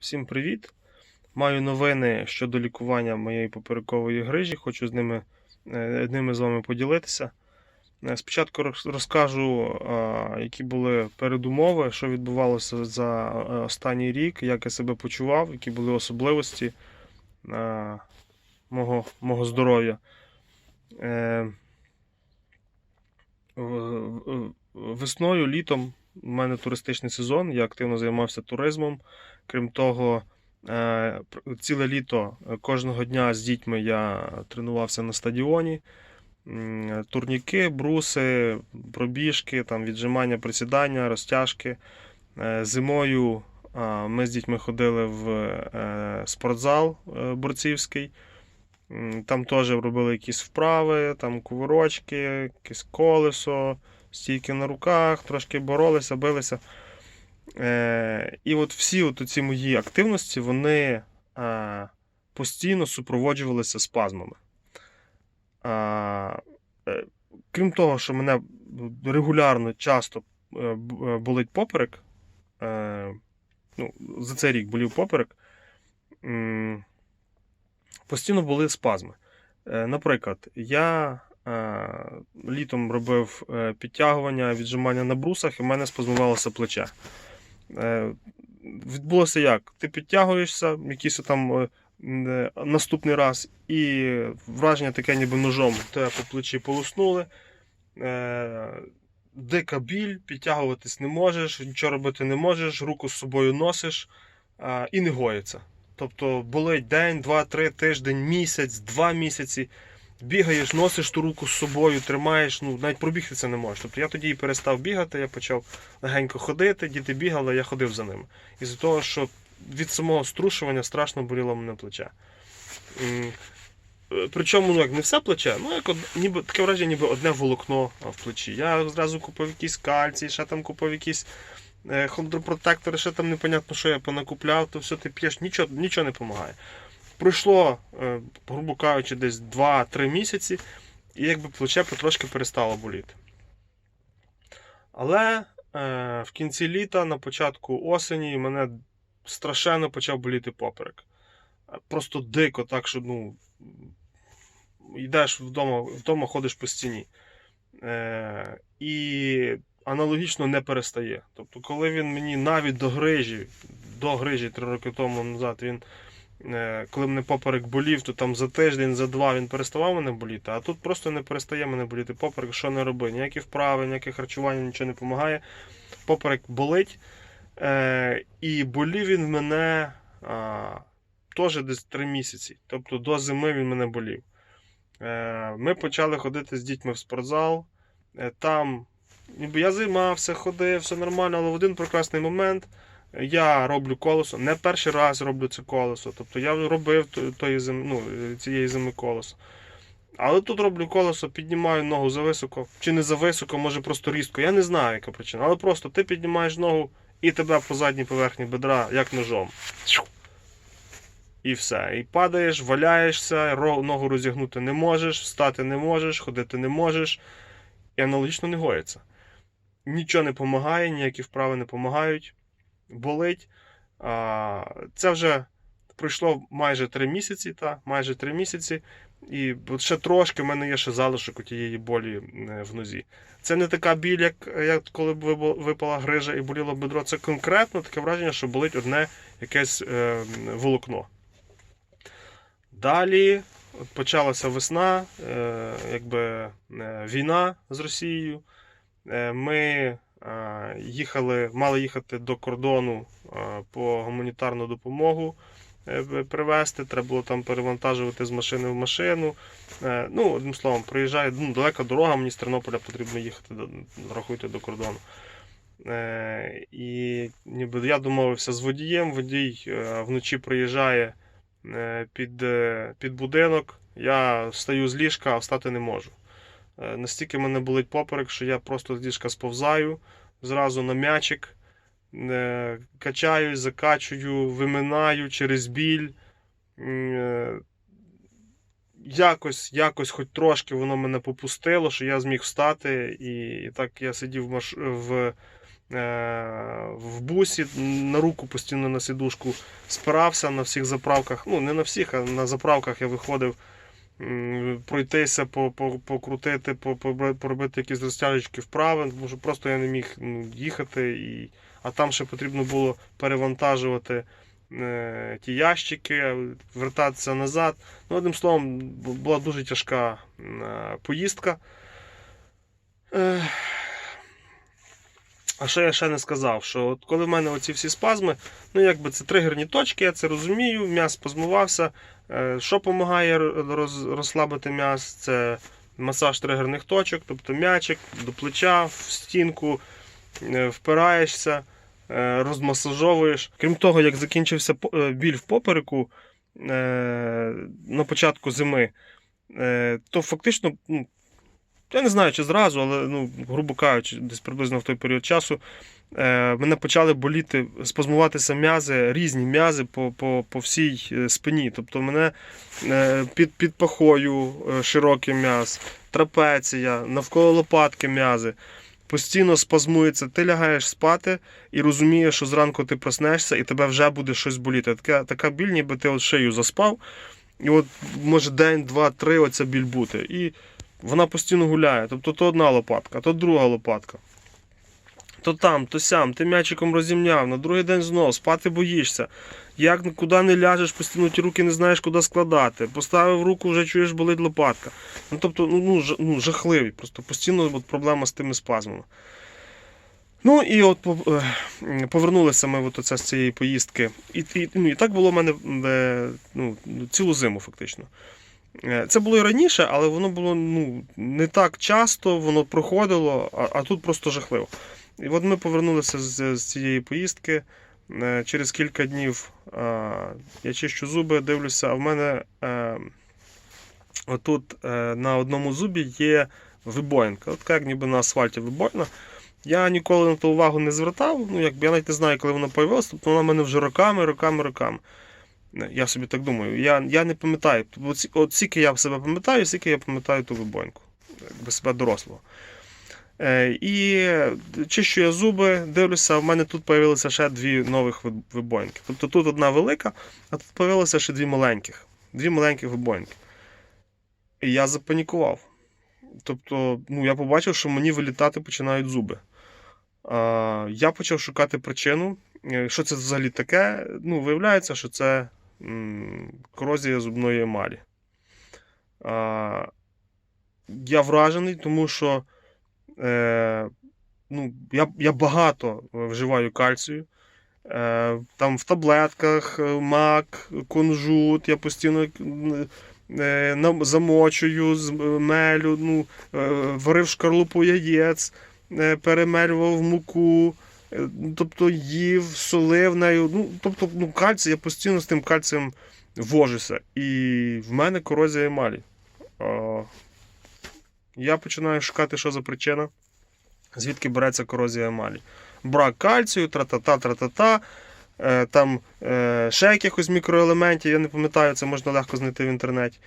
Всім привіт! Маю новини щодо лікування моєї поперекової грижі. Хочу з ними, е, ними з вами поділитися. Е, Спочатку розкажу, які були передумови, що відбувалося за е, останній рік, як я себе почував, які були особливості мого, мого здоров'я. Весною, літом у мене туристичний сезон, я активно займався туризмом. Крім того, е, ціле літо е, кожного дня з дітьми я тренувався на стадіоні. Турніки, бруси, пробіжки, там, віджимання, присідання, розтяжки. Е, Зимою ми з дітьми ходили в спортзал борцівський. Там теж робили якісь вправи, там кувырочки, якесь колесо, стійки на руках, трошки боролися, билися. Е, і от всі от ці мої активності, вони е, постійно супроводжувалися спазмами. А, е, крім того, що мене регулярно часто е, е, болить поперек, е, ну, за цей рік болів поперек, м, постійно були спазми. Е, Наприклад, я е, літом робив е, підтягування, віджимання на брусах, і в мене спазмувалося плече. Е, Відбулося як? Ти підтягуєшся, якийсь там е, наступний раз, і враження таке, ніби ножом тебе по плечі полуснули. Е, Дика біль, підтягуватись не можеш, нічого робити не можеш, руку з собою носиш е, і не гоїться. Тобто болить день, два, три, тиждень, місяць, два місяці. Бігаєш, носиш ту руку з собою, тримаєш, ну навіть пробігти це не можеш. Тобто я тоді і перестав бігати, я почав легенько ходити, діти бігали, я ходив за ними. Із-за того, що від самого струшування страшно боліло мене плече. Е, Причому ну, як не все плече, ну як ніби таке враження, ніби одне волокно в плечі. Я зразу купив якийсь кальцій, ще там купив якісь е, хондропротектори, ще там непонятно, що я понакупляв, то все ти п'єш, нічого, нічого не допомагає. Пройшло, е, грубо кажучи, десь 2-3 місяці, і якби плече потрошки перестало боліти. Але е, в кінці літа, на початку осені, мене страшенно почав боліти поперек. Е, Просто дико, так що ну, йдеш вдома, вдома ходиш по стіні. Е, і аналогічно не перестає. Тобто, коли він мені навіть до грижі, до грижі три роки тому назад, він, коли мене поперек болів, то там за тиждень, за два він переставав мене боліти, а тут просто не перестає мене боліти поперек, що не роби. Ніякі вправи, ніяке харчування, нічого не допомагає. Поперек болить. Е, і болів він в мене теж десь три місяці. Тобто до зими він мене болів. Е, Ми почали ходити з дітьми в спортзал. Е, Там ніби я займався, ходив, все нормально, але в один прекрасний момент я роблю колесо. Не перший раз роблю це колесо. Тобто я робив то- тої зими, ну, цієї зими колесо. Але тут роблю колесо, піднімаю ногу зависоко, чи не зависоко, може просто різко. Я не знаю, яка причина. Але просто ти піднімаєш ногу і тебе по задній поверхні бедра, як ножом. І все. І падаєш, валяєшся, ногу розігнути не можеш, встати не можеш, ходити не можеш. І аналогічно не гоїться. Нічого не допомагає, ніякі вправи не допомагають. Болить. Це вже пройшло майже три місяці, та, майже три місяці. І ще трошки в мене є ще залишок у тієї болі е, в нозі. Це не така біль, як, як коли б випала грижа і боліло бедро. Це конкретно таке враження, що болить одне якесь е, волокно. Далі почалася весна, е, якби е, війна з Росією. Е, ми їхали, мали їхати до кордону е, по гуманітарну допомогу е, привезти. Треба було там перевантажувати з машини в машину. Е, ну, одним словом, проїжджає ну, далека дорога, мені з Тернополя потрібно їхати рахуйте до кордону. Е, і ніби я домовився з водієм, водій е, вночі приїжджає е, під, е, під будинок. Я встаю з ліжка, а встати не можу. Е, Настільки мене болить поперек, що я просто з ліжка сповзаю зразу на м'ячик, е, качаюсь, закачую, виминаю через біль. Е, Якось, якось, хоч трошки воно мене попустило, що я зміг встати, і, так я сидів в, маш... в в бусі на руку постійно на сідушку спирався на всіх заправках. Ну, не на всіх, а на заправках я виходив пройтися, по- по- покрутити, по- по- поробити якісь розтяжечки вправи, тому що просто я не міг ну, їхати. І... А там ще потрібно було перевантажувати е, ті ящики, вертатися назад. Ну, одним словом, була дуже тяжка е, поїздка. Е, а що я ще не сказав? Що от коли в мене оці всі спазми, ну якби це тригерні точки, я це розумію, м'яз спазмувався. Е, Що допомагає роз, розслабити м'яз? Це масаж тригерних точок, тобто м'ячик до плеча, в стінку, е, впираєшся, е, розмасажовуєш. Крім того, як закінчився біль в попереку на початку зими, то фактично, ну, я не знаю, чи зразу, але, ну, грубо кажучи, десь приблизно в той період часу е, мене почали боліти, спазмуватися м'язи, різні м'язи по, по, по всій е, спині. Тобто мене е, під, під пахою широкий м'яз, трапеція, навколо лопатки м'язи. Постійно спазмується, ти лягаєш спати і розумієш, що зранку ти проснешся і тебе вже буде щось боліти. Така, така біль, ніби ти от шию заспав, і от може день, два, три оця біль бути. І вона постійно гуляє. Тобто то одна лопатка, то друга лопатка. То там, то сям, ти м'ячиком розімняв, на другий день знов, спати боїшся. Як куди не ляжеш, постійно ті руки не знаєш, куди складати. Поставив руку, вже чуєш, болить лопатка. Ну, тобто, ну, ну, ну жахливі. Просто постійно от, проблема з тими спазмами. Ну і от е, повернулися ми от оце з цієї поїздки. І, і, ну, і так було в мене е, ну, цілу зиму, фактично. Е, Це було і раніше, але воно було ну, не так часто, воно проходило, а, а тут просто жахливо. І от ми повернулися з, з цієї поїздки. Е, Через кілька днів е, я чищу зуби, дивлюся, а в мене е, отут е, на одному зубі є вибоїнка. От як ніби на асфальті вибоїна. Я ніколи на ту увагу не звертав, ну якби я навіть не знаю, коли вона появилася, тобто вона в мене вже роками, роками, роками. Я собі так думаю. Я, я не пам'ятаю. От, скільки я себе пам'ятаю, скільки я пам'ятаю ту вибоїнку. Якби себе дорослого. Е, і чищу я зуби, дивлюся, в мене тут з'явилися ще дві нових виб- вибоїнки. Тобто тут одна велика, а тут з'явилося ще дві маленьких. Дві маленьких вибоїнки. І я запанікував. Тобто, ну, я побачив, що мені вилітати починають зуби. А, я почав шукати причину, е, що це взагалі таке. Ну, виявляється, що це корозія зубної емалі. Я вражений, тому що е, ну, я, я багато вживаю кальцію. Е, там в таблетках, е, мак, кунжут, я постійно е, замочую, з- мелю, ну, е, варив шкарлупу яєць, е, перемелював муку, е, тобто їв, солив нею. Ну, тобто, ну, кальцій, я постійно з тим кальцієм вожуся. І в мене корозія емалі. А, Я починаю шукати, що за причина, звідки береться корозія емалі. Брак кальцію, тра-та-та, тра-та-та. Е, Там е, ще якихось мікроелементів, я не пам'ятаю, це можна легко знайти в інтернеті.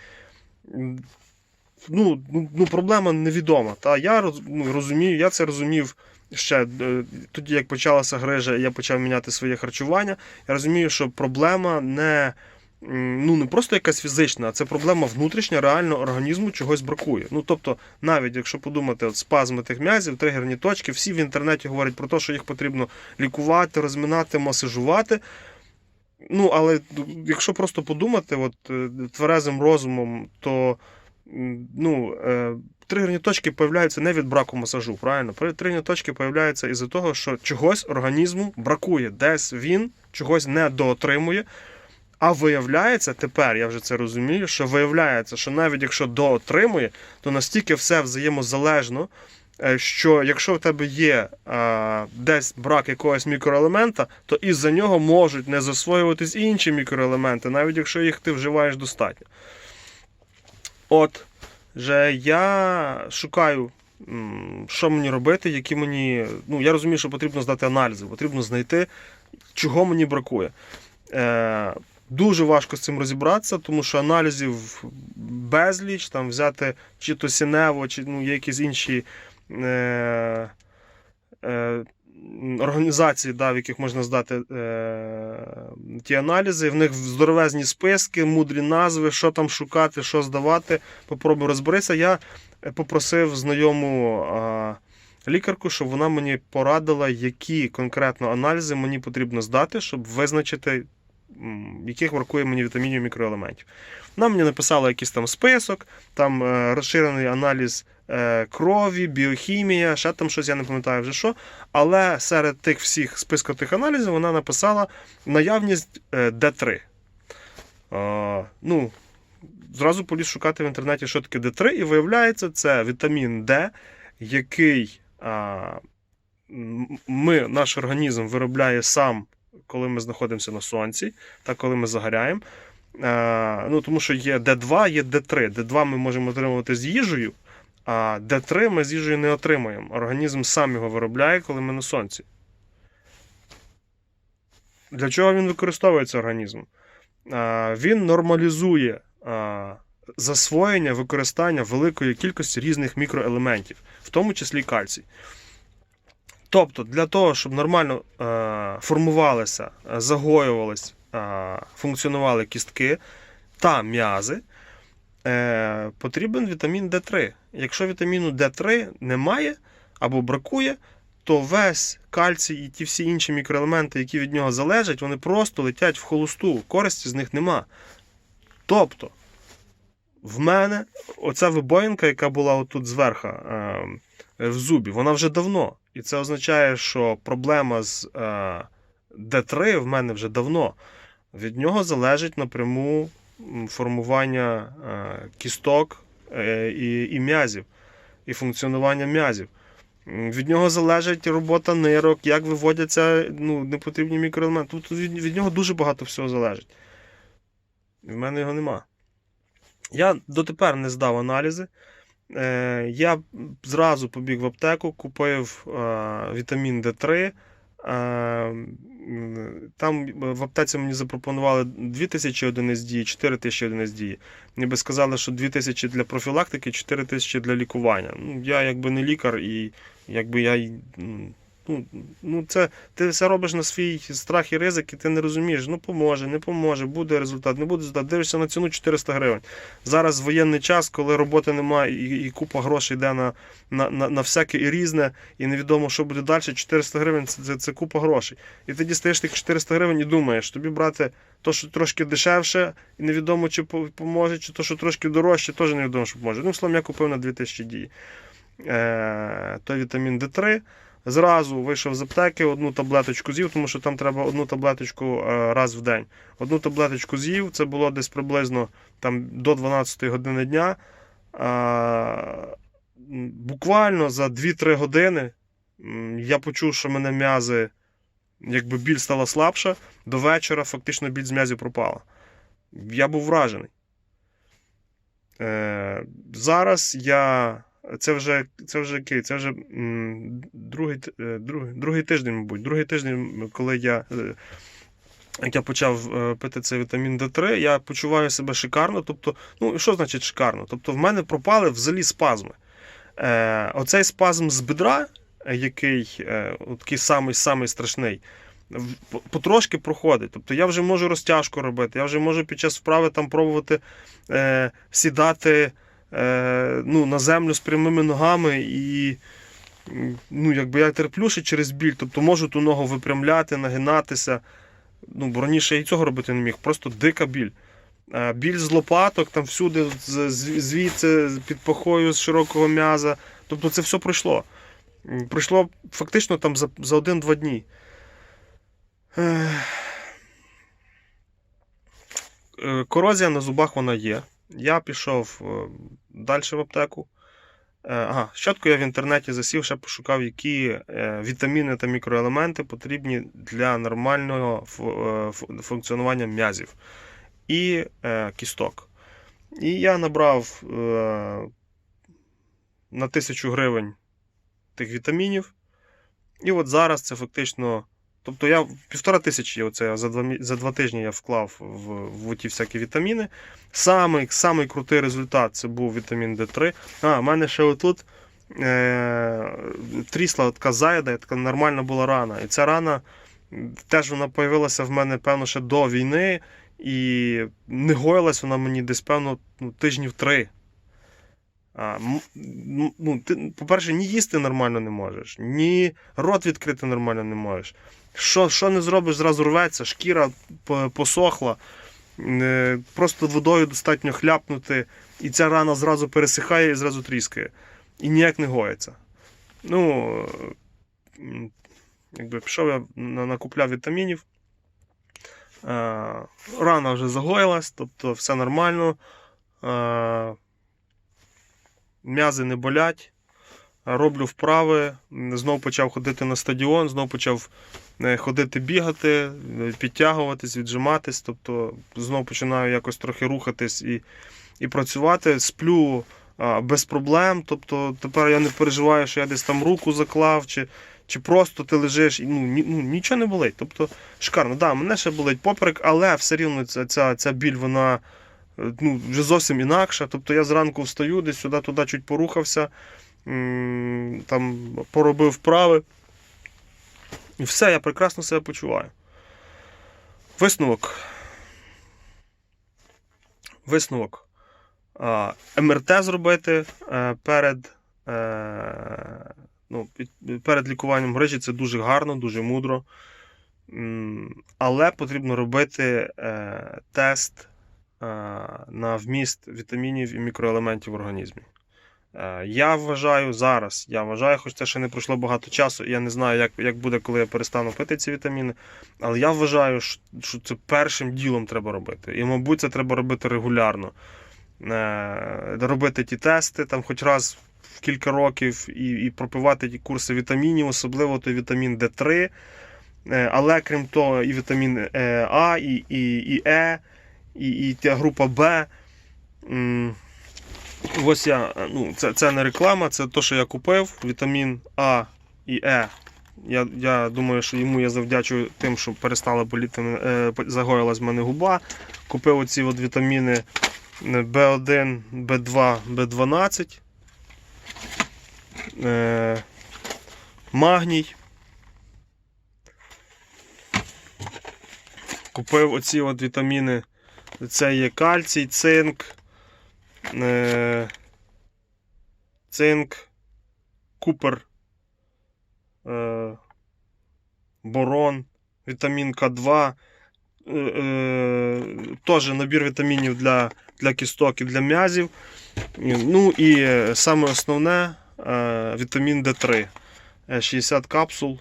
Ну, ну проблема невідома. Та я роз- ну, розумію, я це розумів ще е, тоді, як почалася грижа, я почав міняти своє харчування. Я розумію, що проблема не, ну, не просто якась фізична, а це проблема внутрішня, реально організму чогось бракує. Ну, тобто, навіть якщо подумати, от спазми тих м'язів, тригерні точки, всі в інтернеті говорять про те, що їх потрібно лікувати, розминати, масажувати. Ну, але якщо просто подумати, от е, тверезим розумом, то ну, е, тригерні точки появляються не від браку масажу, правильно? Тригерні точки появляються із-за того, що чогось організму бракує, десь він чогось не доотримує. А виявляється, тепер я вже це розумію, що виявляється, що навіть якщо доотримує, то настільки все взаємозалежно, е, що якщо в тебе є е, десь брак якогось мікроелемента, то із-за нього можуть не засвоюватись інші мікроелементи, навіть якщо їх ти вживаєш достатньо. От, же я шукаю, що мені робити, які мені. Ну, я розумію, що потрібно здати аналізи, потрібно знайти, чого мені бракує. Е, Дуже важко з цим розібратися, тому що аналізів безліч, там взяти чи то сінево, чи ну, якісь інші е, е, організацій, да, в яких можна здати е, ті аналізи. В них здоровезні списки, мудрі назви, що там шукати, що здавати. Попробую розберися. Я попросив знайому е, лікарку, щоб вона мені порадила, які конкретно аналізи мені потрібно здати, щоб визначити, яких бракує мені вітамінів мікроелементів. Вона мені написала якийсь там список, там е, розширений аналіз е, крові, біохімія, ще там щось, я не пам'ятаю вже що. Але серед тих всіх списків тих аналізів вона написала наявність е, D3. Е, ну, зразу поліз шукати в інтернеті, що таке D3, і виявляється, це вітамін D, який ми, наш організм виробляє сам, коли ми знаходимося на сонці, та коли ми загоряємо. Е, ну, тому що є D2, є D3. D2 ми можемо отримувати з їжею, а D3 ми з їжею не отримуємо. Організм сам його виробляє, коли ми на сонці. Для чого він використовується організмом? Е, Він нормалізує е, засвоєння, використання великої кількості різних мікроелементів, в тому числі кальцій. Тобто, для того, щоб нормально е, формувалися, е, загоювались, е, функціонували кістки та м'язи, потрібен вітамін D3. Якщо вітаміну D3 немає або бракує, то весь кальцій і ті всі інші мікроелементи, які від нього залежать, вони просто летять в холосту, користі з них нема. Тобто, в мене оця вибоїнка, яка була отут зверху в зубі, вона вже давно. І це означає, що проблема з е, D3 в мене вже давно. Від нього залежить напряму формування е, кісток е, і, м'язів, і функціонування м'язів. Від нього залежить робота нирок, як виводяться ну, непотрібні мікроелементи. Тобто від, від нього дуже багато всього залежить. В мене його нема. Я дотепер не здав аналізи. Е, я зразу побіг в аптеку, купив е, вітамін D3. Е, там в аптеці мені запропонували 2000 одиниць дії, 4000 одиниць дії. Ніби сказали, що 2000 для профілактики, 4000 для лікування. Ну, я якби не лікар, і якби я. Ну, ну це ти все робиш на свій страх і ризик, і ти не розумієш, ну поможе, не поможе, буде результат, не буде результат. Дивишся на ціну 400 гривень. Зараз воєнний час, коли роботи немає, і, і купа грошей йде на, на, на, на всяке і різне, і невідомо, що буде далі. 400 гривень це, це, це купа грошей. І ти дістаєш тих 400 гривень і думаєш, тобі брати то, що трошки дешевше, і невідомо, чи поможе, чи то, що трошки дорожче, теж невідомо, що поможе. Ну, словом, я купив на 2000 дій. Е, той вітамін D3. Зразу вийшов з аптеки, одну таблеточку з'їв, тому що там треба одну таблеточку е, раз в день. Одну таблеточку з'їв, це було десь приблизно там, до 12 години дня. Буквально за 2-3 години я почув, що мене м'язи, якби біль стала слабша, до вечора фактично біль з м'язів пропала. Я був вражений. Е, зараз я. Це вже, це вже? Це вже другий, е, другий, другий тиждень, мабуть. Другий тиждень, коли я, е, як я почав е, пити цей вітамін D3, я почуваю себе шикарно. Тобто, ну що значить шикарно? Тобто, в мене пропали взагалі спазми. Е, оцей спазм з бедра, який е, такий самий, самий страшний, потрошки проходить. Тобто я вже можу розтяжку робити, я вже можу під час вправи там пробувати е, сідати ну, на землю з прямими ногами і. Ну, якби я терплю ще через біль, тобто можу ту ногу випрямляти, нагинатися. Ну, бо раніше я і цього робити не міг, просто дика біль. Е, Біль з лопаток, там всюди, звідси, під пахою з широкого м'яза. Тобто це все пройшло. Пройшло фактично там за, за один-два дні. Е, Корозія на зубах вона є. Я пішов далі в аптеку. Е, Ага, спочатку я в інтернеті засів, ще пошукав, які е, вітаміни та мікроелементи потрібні для нормального е, фу- функціонування м'язів і кісток. І я набрав на тисячу гривень тих вітамінів. І от зараз це фактично. Тобто я півтора тисячі оце за два, за два тижні я вклав в, в ті всякі вітаміни. Самий, самий крутий результат це був вітамін D3. А, в мене ще отут е, трісла така зайда, така нормальна була рана. І ця рана теж вона появилася в мене, певно, ще до війни, і не гоїлась вона мені десь, певно, ну, тижнів три. А, ну, ти, по-перше, ні їсти нормально не можеш, ні рот відкрити нормально не можеш. Що, що не зробиш, зразу рветься, шкіра посохла, е, просто водою достатньо хляпнути, і ця рана зразу пересихає і зразу тріскає. І ніяк не гоїться. Ну, якби пішов я на- накупляв вітамінів. Е, Рана вже загоїлась, тобто все нормально. Е, М'язи не болять. Роблю вправи. Знов почав ходити на стадіон, знов почав ходити бігати, е, підтягуватись, віджиматись. Тобто знов починаю якось трохи рухатись і, і працювати. Сплю без проблем. Тобто тепер я не переживаю, що я десь там руку заклав, чи, чи просто ти лежиш і ну, ні, ну, нічого не болить. Тобто шикарно. Да, мене ще болить поперек, але все рівно ця, ця, ця біль, вона е, ну, вже зовсім інакша. Тобто я зранку встаю, десь сюди-туди чуть порухався, там поробив вправи. І все, я прекрасно себе почуваю. Висновок. Висновок. МРТ зробити е, перед, е, ну, перед лікуванням грижі це дуже гарно, дуже мудро. Але потрібно робити е, тест на вміст вітамінів і мікроелементів в організмі. Е, Я вважаю зараз, я вважаю, хоч це ще не пройшло багато часу, я не знаю, як, як буде, коли я перестану пити ці вітаміни. Але я вважаю, що- це першим ділом треба робити. І, мабуть, це треба робити регулярно. Е, Робити ті тести там хоч раз в кілька років і, і пропивати ті курси вітамінів, особливо той вітамін D3. Е, Але крім того, і вітамін А, і, і, і Е, і, і та група Б. Ось я, ну, це, це не реклама, це те, що я купив. Вітамін А і Е. Я, я думаю, що йому я завдячую тим, що перестала боліти, е, загоїлась в мене губа. Купив оці от вітаміни B1, B2, B12. Е, магній. Купив оці от вітаміни. Це є кальцій, цинк, цинк, купер, е, борон, вітамін К2. Е, е, теж набір вітамінів для, для кісток і для м'язів. Ну і е, саме основне е, вітамін D3. Е, 60 капсул.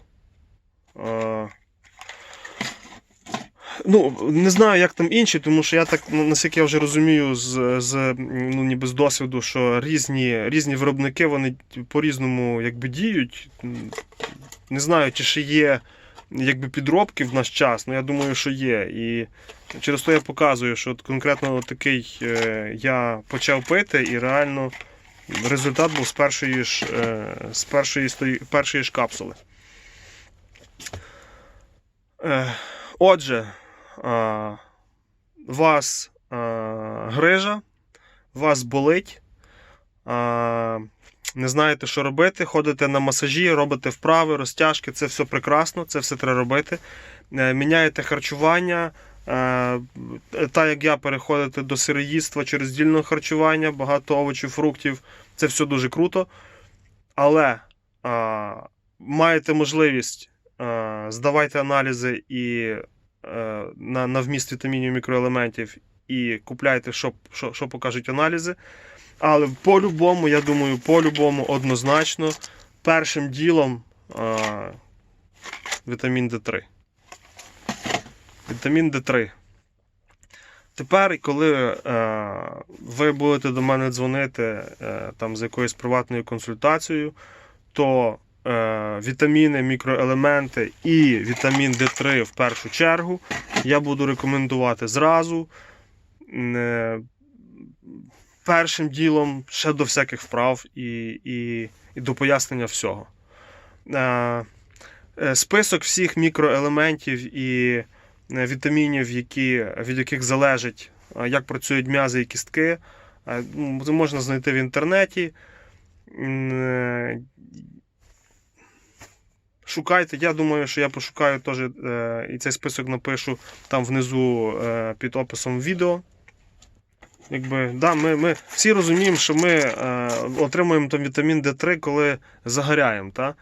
Ну, не знаю, як там інші, тому що я так, ну, наскільки я вже розумію, з, з ну, ніби з досвіду, що різні, різні виробники вони по-різному якби діють. Не знаю, чи ще є якби підробки в наш час, але я думаю, що є. І через то я показую, що от конкретно такий е, я почав пити, і реально результат був з першої ж, е, з першої, першої ж капсули. Е, Отже, вас грижа, вас болить, не знаєте, що робити, ходите на масажі, робите вправи, розтяжки, це все прекрасно, це все треба робити. Е, Міняєте харчування. е, Та як я переходите до сироїдства через дільне харчування, багато овочів, фруктів, це все дуже круто. Але маєте можливість, а, здавайте аналізи і е, на, на вміст вітамінів мікроелементів і купляйте, що, що, що покажуть аналізи. Але по-любому, я думаю, по-любому однозначно першим ділом е, вітамін D3. Вітамін D3. Тепер, коли е, ви будете до мене дзвонити е, там, з якоюсь приватною консультацією, то е, вітаміни, мікроелементи і вітамін D3 в першу чергу я буду рекомендувати зразу. Е, першим ділом ще до всяких вправ і, і, і до пояснення всього. Е, е, список всіх мікроелементів і е, вітамінів, які, від яких залежить, е, як працюють м'язи і кістки, е, можна знайти в інтернеті. Шукайте, я думаю, що я пошукаю теж е, і цей список напишу там внизу е, під описом відео. Якби, да, ми, ми всі розуміємо, що ми е, отримуємо там вітамін D3, коли загоряємо. Та?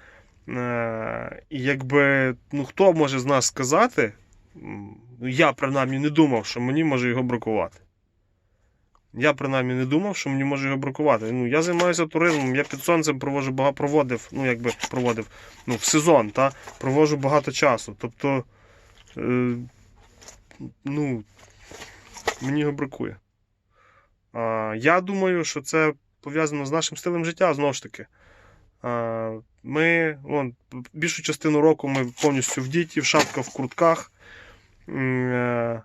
Е, і якби, ну, хто може з нас сказати, я принаймні не думав, що мені може його бракувати. Я принаймні не думав, що мені може його бракувати. Ну, я займаюся туризмом, я під сонцем проводжу багато проводив, ну якби проводив ну, в сезон, та, проводжу багато часу. Тобто, е, ну, мені його бракує. А, я думаю, що це пов'язано з нашим стилем життя знову ж таки. А, ми вон, більшу частину року ми повністю в діті, в шапках, в куртках. Е,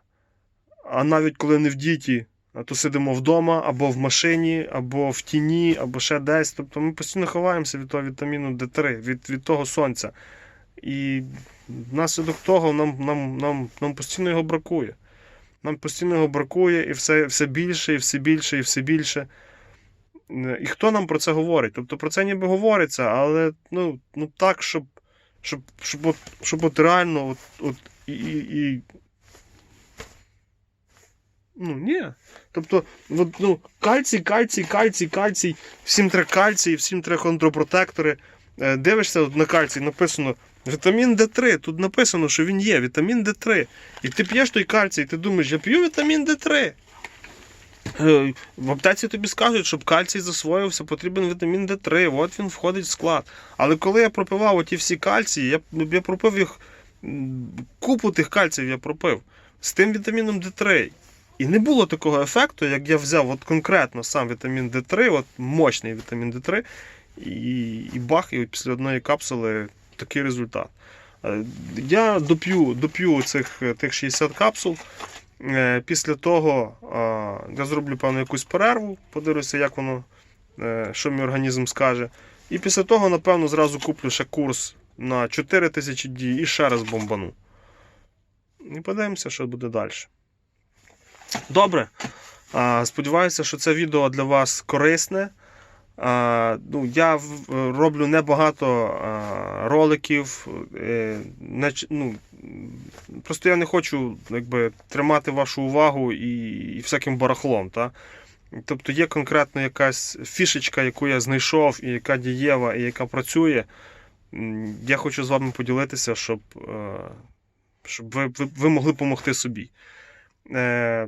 А навіть коли не в діті, то сидимо вдома, або в машині, або в тіні, або ще десь. Тобто ми постійно ховаємося від того вітаміну D3, від, від того сонця. І внаслідок того нам, нам, нам, нам постійно його бракує. Нам постійно його бракує, і все, все більше, і все більше, і все більше. І хто нам про це говорить? Тобто про це ніби говориться, але ну, ну так, щоб, щоб, щоб, от, щоб от реально от, от, і, і Ну, ні. Тобто, от, ну, кальцій, кальцій, кальцій, кальцій, всім треба кальцій, всім треба хондропротектори. Е, Дивишся от на кальцій, написано вітамін Д3. Тут написано, що він є, вітамін Д3. І ти п'єш той кальцій, і ти думаєш, я п'ю вітамін Д3. Е, В аптеці тобі скажуть, щоб кальцій засвоївся, потрібен вітамін Д3, от він входить в склад. Але коли я пропивав оті всі кальції, я, я пропив їх, купу тих кальціїв я пропив з тим вітаміном Д3. І не було такого ефекту, як я взяв от конкретно сам вітамін Д3, от мощний вітамін Д3, і, і бах, і після одної капсули такий результат. Е, Я доп'ю, доп'ю цих тих 60 капсул. Е, Після того е, я зроблю певну якусь перерву, подивлюся, як воно, що мій організм скаже. І після того, напевно, зразу куплю ще курс на 4 тисячі дій і ще раз бомбану. І подивимося, що буде далі. Добре. Сподіваюся, що це відео для вас корисне. Ну, Я роблю небагато роликів. е, ну, просто я не хочу якби, тримати вашу увагу і, і всяким барахлом. Та? Тобто є конкретно якась фішечка, яку я знайшов, і яка дієва, і яка працює. Я хочу з вами поділитися, щоб, е, щоб ви, ви, ви могли допомогти собі. Е,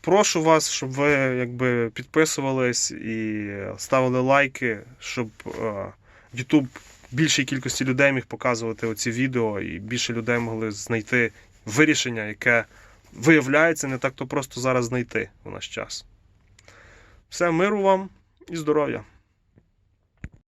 прошу вас, щоб ви якби, підписувались і ставили лайки, щоб е, YouTube більшій кількості людей міг показувати оці відео, і більше людей могли знайти вирішення, яке виявляється не так то просто зараз знайти у наш час. Все, миру вам і здоров'я!